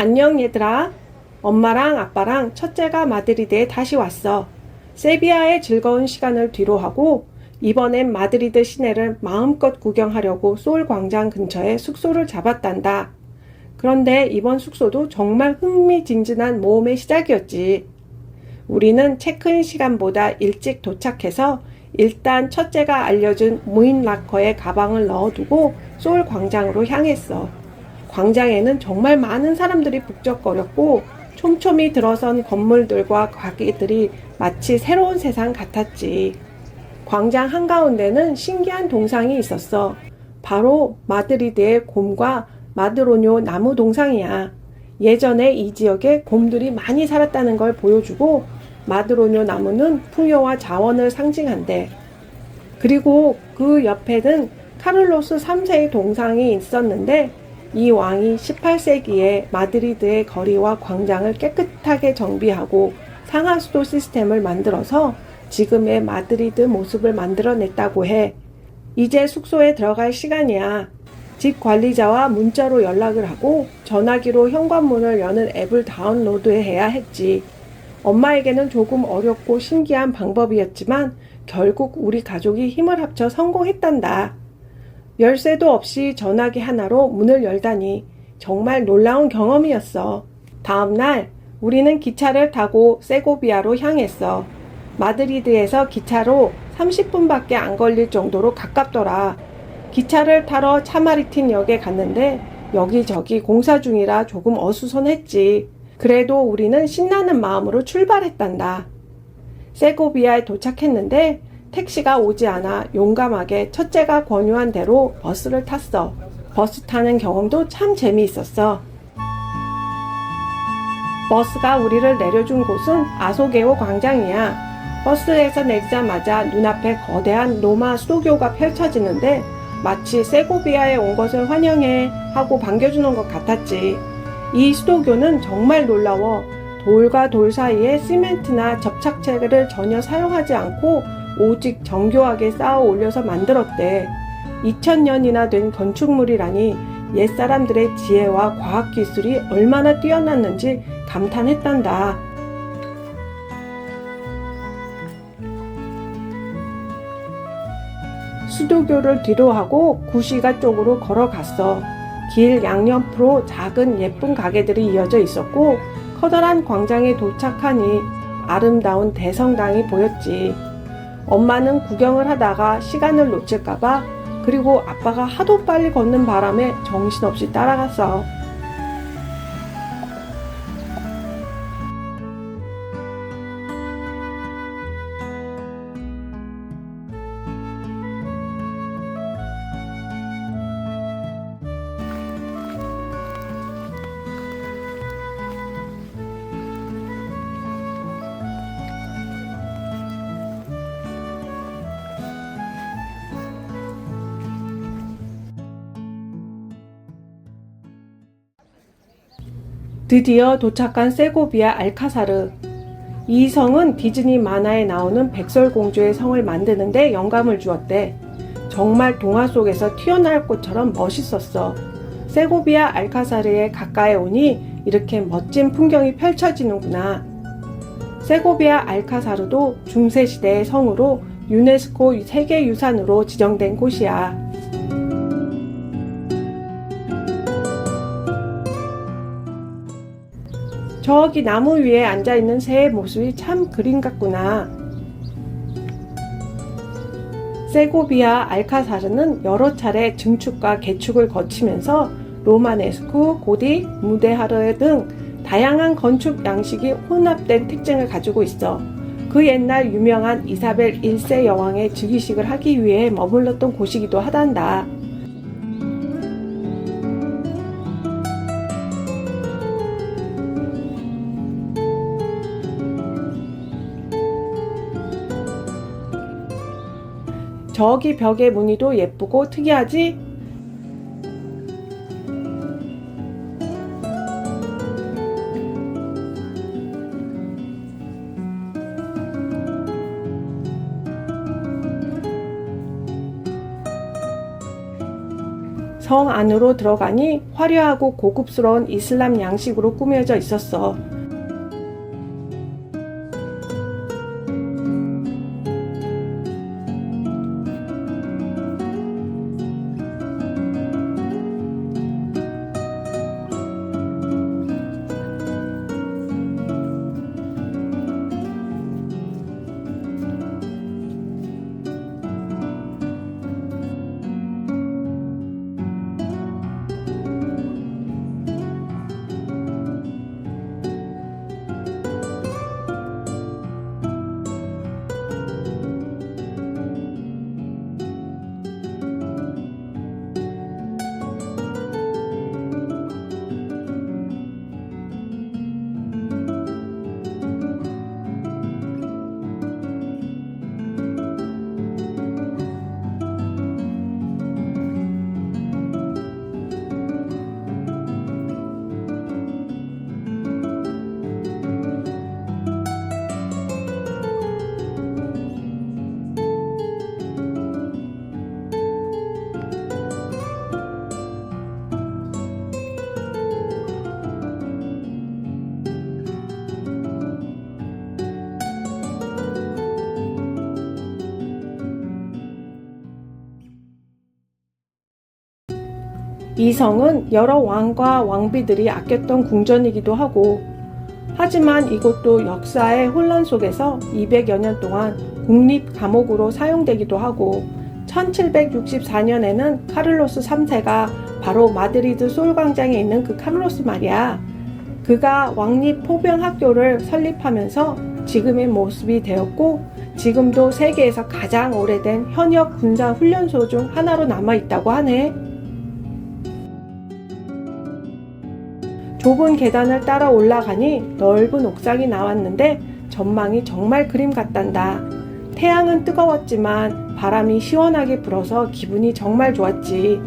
안녕 얘들아. 엄마랑 아빠랑 첫째가 마드리드에 다시 왔어. 세비야의 즐거운 시간을 뒤로하고 이번엔 마드리드 시내를 마음껏 구경하려고 소울 광장 근처에 숙소를 잡았단다. 그런데 이번 숙소도 정말 흥미진진한 모험의 시작이었지. 우리는 체크인 시간보다 일찍 도착해서 일단 첫째가 알려준 무인 락커에 가방을 넣어두고 소울 광장으로 향했어. 광장에는 정말 많은 사람들이 북적거렸고 촘촘히 들어선 건물들과 가게들이 마치 새로운 세상 같았지. 광장 한가운데는 신기한 동상이 있었어. 바로 마드리드의 곰과 마드로뇨 나무 동상이야. 예전에 이 지역에 곰들이 많이 살았다는 걸 보여주고 마드로뇨 나무는 풍요와 자원을 상징한대. 그리고 그 옆에는 카를로스 3세의 동상이 있었는데 이 왕이 18세기에 마드리드의 거리와 광장을 깨끗하게 정비하고 상하수도 시스템을 만들어서 지금의 마드리드 모습을 만들어냈다고 해. 이제 숙소에 들어갈 시간이야. 집 관리자와 문자로 연락을 하고 전화기로 현관문을 여는 앱을 다운로드해야 했지. 엄마에게는 조금 어렵고 신기한 방법이었지만 결국 우리 가족이 힘을 합쳐 성공했단다. 열쇠도 없이 전화기 하나로 문을 열다니 정말 놀라운 경험이었어. 다음날 우리는 기차를 타고 세고비아로 향했어. 마드리드에서 기차로 30분밖에 안 걸릴 정도로 가깝더라. 기차를 타러 차마리틴 역에 갔는데 여기저기 공사 중이라 조금 어수선했지. 그래도 우리는 신나는 마음으로 출발했단다. 세고비아에 도착했는데 택시가 오지 않아 용감하게 첫째가 권유한 대로 버스를 탔어. 버스 타는 경험도 참 재미있었어. 버스가 우리를 내려준 곳은 아소게오 광장이야. 버스에서 내리자마자 눈앞에 거대한 로마 수도교가 펼쳐지는데 마치 세고비아에 온 것을 환영해 하고 반겨주는 것 같았지. 이 수도교는 정말 놀라워 돌과 돌 사이에 시멘트나 접착제를 전혀 사용하지 않고 오직 정교하게 쌓아 올려서 만들었대. 2000년이나 된 건축물이라니 옛사람들의 지혜와 과학기술이 얼마나 뛰어났는지 감탄했단다. 수도교를 뒤로하고 구시가 쪽으로 걸어갔어. 길 양옆으로 작은 예쁜 가게들이 이어져 있었고 커다란 광장에 도착하니 아름다운 대성당이 보였지. 엄마는 구경을 하다가 시간을 놓칠까봐 그리고 아빠가 하도 빨리 걷는 바람에 정신없이 따라갔어. 드디어 도착한 세고비아 알카사르. 이 성은 디즈니 만화에 나오는 백설공주의 성을 만드는데 영감을 주었대. 정말 동화 속에서 튀어나올 것처럼 멋있었어. 세고비아 알카사르에 가까이 오니 이렇게 멋진 풍경이 펼쳐지는구나. 세고비아 알카사르도 중세시대의 성으로 유네스코 세계유산으로 지정된 곳이야. 저기 나무 위에 앉아 있는 새의 모습이 참 그림 같구나. 세고비아 알카사르는 여러 차례 증축과 개축을 거치면서 로마네스코, 고디, 무데하르 등 다양한 건축 양식이 혼합된 특징을 가지고 있어. 그 옛날 유명한 이사벨 1세 여왕의 즉위식을 하기 위해 머물렀던 곳이기도 하단다. 저기 벽의 무늬도 예쁘고 특이하지? 성 안으로 들어가니 화려하고 고급스러운 이슬람 양식으로 꾸며져 있었어. 이 성은 여러 왕과 왕비들이 아꼈던 궁전이기도 하고 하지만 이곳도 역사의 혼란 속에서 200여 년 동안 국립 감옥으로 사용되기도 하고 1764년에는 카를로스 3세가 바로 마드리드 솔광장에 있는 그 카를로스 말이야. 그가 왕립 포병 학교를 설립하면서 지금의 모습이 되었고 지금도 세계에서 가장 오래된 현역 군사 훈련소 중 하나로 남아 있다고 하네. 좁은 계단을 따라 올라가니 넓은 옥상이 나왔는데 전망이 정말 그림 같단다. 태양은 뜨거웠지만 바람이 시원하게 불어서 기분이 정말 좋았지.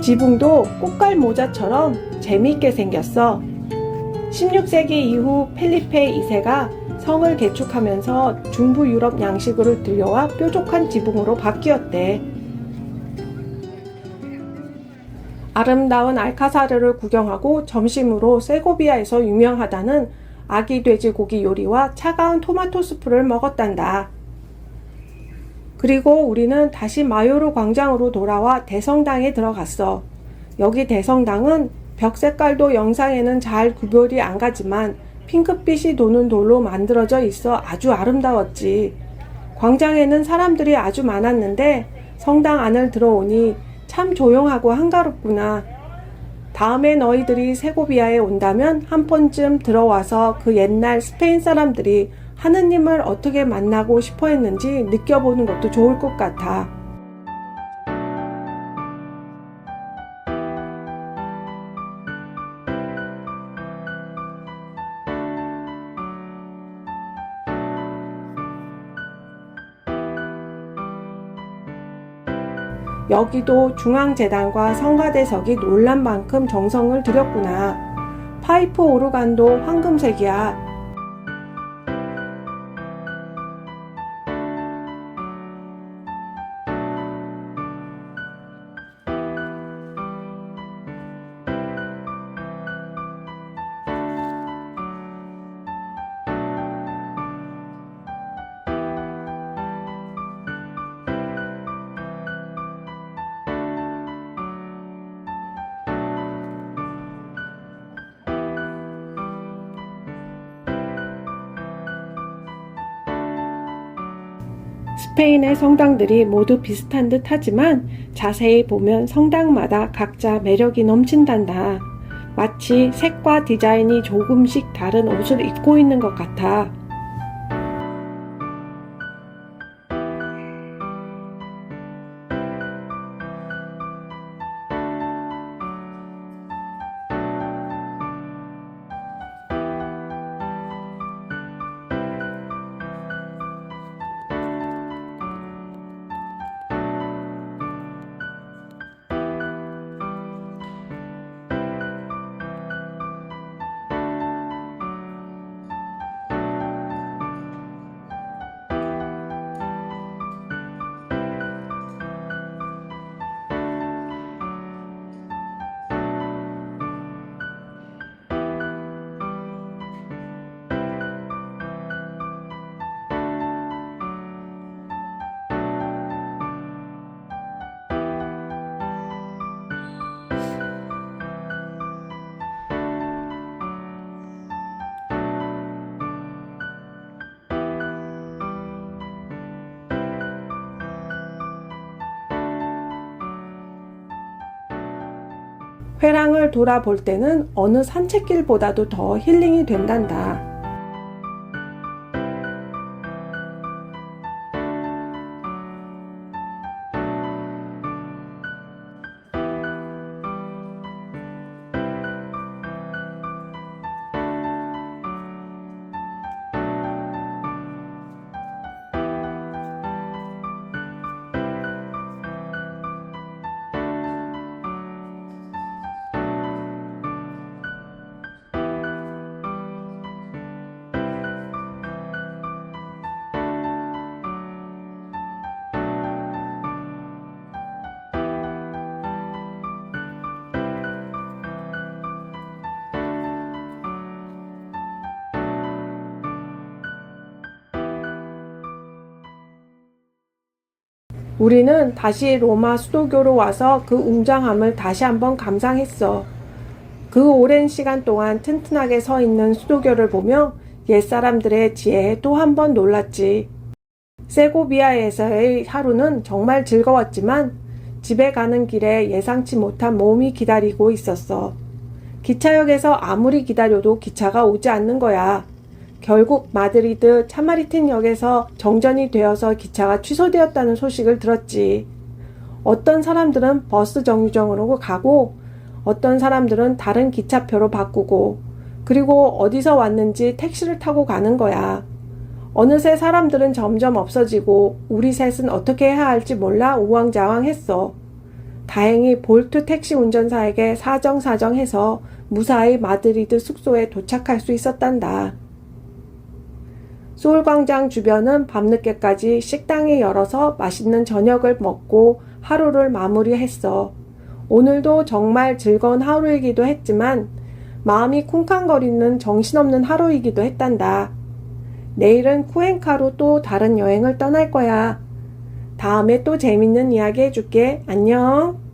지붕도 꽃갈 모자처럼 재미있게 생겼어. 16세기 이후 펠리페 2세가 성을 개축하면서 중부 유럽 양식으로 들여와 뾰족한 지붕으로 바뀌었대. 아름다운 알카사르를 구경하고 점심으로 세고비아에서 유명하다는 아기 돼지고기 요리와 차가운 토마토 수프를 먹었단다. 그리고 우리는 다시 마요르 광장으로 돌아와 대성당에 들어갔어. 여기 대성당은 벽 색깔도 영상에는 잘 구별이 안 가지만 핑크빛이 도는 돌로 만들어져 있어 아주 아름다웠지. 광장에는 사람들이 아주 많았는데 성당 안을 들어오니 참 조용하고 한가롭구나. 다음에 너희들이 세고비아에 온다면 한 번쯤 들어와서 그 옛날 스페인 사람들이 하느님을 어떻게 만나고 싶어 했는지 느껴보는 것도 좋을 것 같아. 여기도 중앙재단과 성가대석이 놀란 만큼 정성을 들였구나. 파이프 오르간도 황금색이야. 스페인의 성당들이 모두 비슷한 듯 하지만 자세히 보면 성당마다 각자 매력이 넘친단다. 마치 색과 디자인이 조금씩 다른 옷을 입고 있는 것 같아. 회랑을 돌아볼 때는 어느 산책길보다도 더 힐링이 된단다. 우리는 다시 로마 수도교로 와서 그 웅장함을 다시 한번 감상했어. 그 오랜 시간 동안 튼튼하게 서 있는 수도교를 보며 옛사람들의 지혜에 또 한 번 놀랐지. 세고비아에서의 하루는 정말 즐거웠지만 집에 가는 길에 예상치 못한 모험이 기다리고 있었어. 기차역에서 아무리 기다려도 기차가 오지 않는 거야. 결국 마드리드 차마리틴 역에서 정전이 되어서 기차가 취소되었다는 소식을 들었지. 어떤 사람들은 버스 정류장으로 가고, 어떤 사람들은 다른 기차표로 바꾸고, 그리고 어디서 왔는지 택시를 타고 가는 거야. 어느새 사람들은 점점 없어지고, 우리 셋은 어떻게 해야 할지 몰라 우왕좌왕했어. 다행히 볼트 택시 운전사에게 사정사정해서 무사히 마드리드 숙소에 도착할 수 있었단다. 소울광장 주변은 밤늦게까지 식당이 열어서 맛있는 저녁을 먹고 하루를 마무리했어. 오늘도 정말 즐거운 하루이기도 했지만 마음이 쿵쾅거리는 정신없는 하루이기도 했단다. 내일은 쿠엔카로 또 다른 여행을 떠날 거야. 다음에 또 재밌는 이야기 해줄게. 안녕.